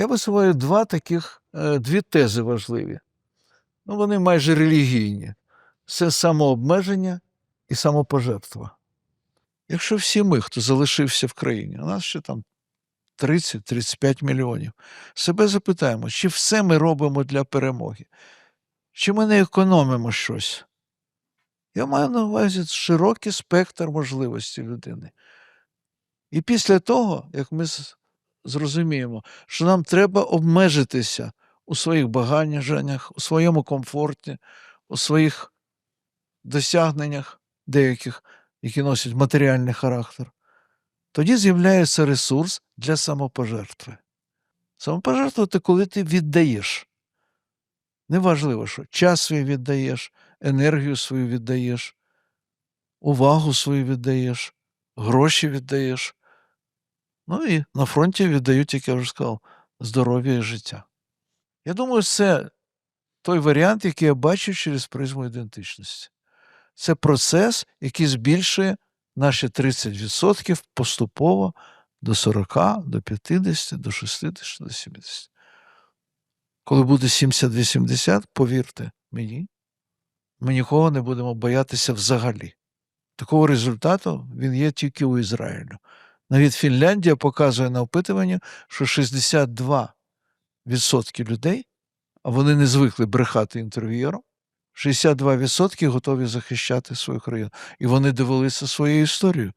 Я висуваю два таких, е, дві тези важливі. Ну, вони майже релігійні. Це самообмеження і самопожертва. Якщо всі ми, хто залишився в країні, у нас ще там 30-35 мільйонів, себе запитаємо, чи все ми робимо для перемоги, чи ми не економимо щось. Я маю на увазі широкий спектр можливостей людини. І після того, як ми зрозуміємо, що нам треба обмежитися у своїх баганjаннях, у своєму комфорті, у своїх досягненнях деяких, які носять матеріальний характер, тоді з'являється ресурс для самопожертви. Самопожертва це коли ти віддаєш. Неважливо, що час свій віддаєш, енергію свою віддаєш, увагу свою віддаєш, гроші віддаєш. Ну і на фронті віддають, як я вже сказав, здоров'я і життя. Я думаю, це той варіант, який я бачу через призму ідентичності. Це процес, який збільшує наші 30% поступово до 40, до 50, до 60, до 70. Коли буде 70-80, повірте мені, ми нікого не будемо боятися взагалі. Такого результату він є тільки у Ізраїлю. Навіть Фінляндія показує на опитуванні, що 62% людей, а вони не звикли брехати інтерв'єром, 62% готові захищати свою країну. І вони дивилися своєю історією.